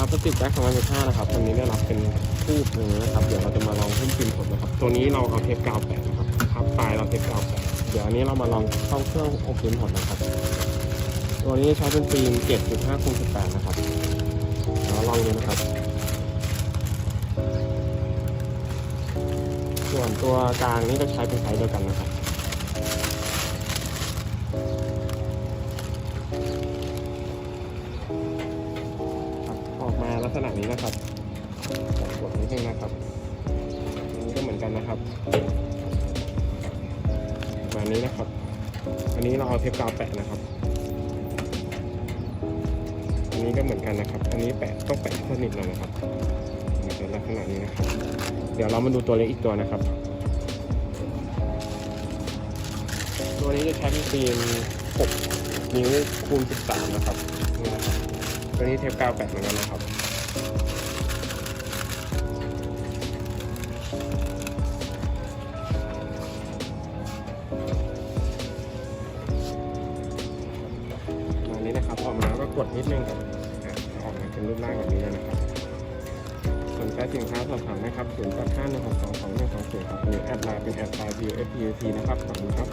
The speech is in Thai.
าพลาสติกแบ็ค2015นะครับตัวนี้ได้รับเป็นทูบหนึ่งนะครับ เดี๋ยวเราจะมาลองหุ้มฟิล์มผลนะครับ ตัวนี้เราเอาเทปกาวแปะนะครับทับปลายเราเทปกาวแปะเดี๋ยวอันนี้เรามาลองเข้าเครื่องอบฟิล์มผลนะครับ ตัวนี้ใช้เป็นฟิล์ม7.5คูณ18นะครับเดี๋ยวลองดูนะครับ ส่วนตัวกลางนี่ก็ใช้เป็นไซส์เดียวกันนะครับ ลักษณะนี้นะครับจับกดนิดนึงนะครับอันนี้ก็เหมือนกันนะครับประมาณนี้นะครับ อันนี้เราเอาเทปกาวแปะนะครับ อันนี้ก็เหมือนกันนะครับ อันนี้แปะต้องแปะสนิทหน่อยนะครับมันลักษณะนี้นะครับ เดี๋ยวเรามาดูตัวเล็กอีกตัวนะครับ ตัวนี้จะใช้เป็นฟิล์ม6นิ้วคูณ13นะครับนี่นะครับตัวนี้เทปกาวแปะเหมือนกันนะครับ มานี้นะครับออกมาก็กดนิดนึงครับอะออกมาเป็นรูปร่างแบบนี้เลยนะครับสนใจสินค้าสอบถามนะครับ0 8 5 1 6 2 2 1 2 0ครับหรือแอดไลน์เป็นแอดไลน์ VFPUT นะครับขอบคุณครับ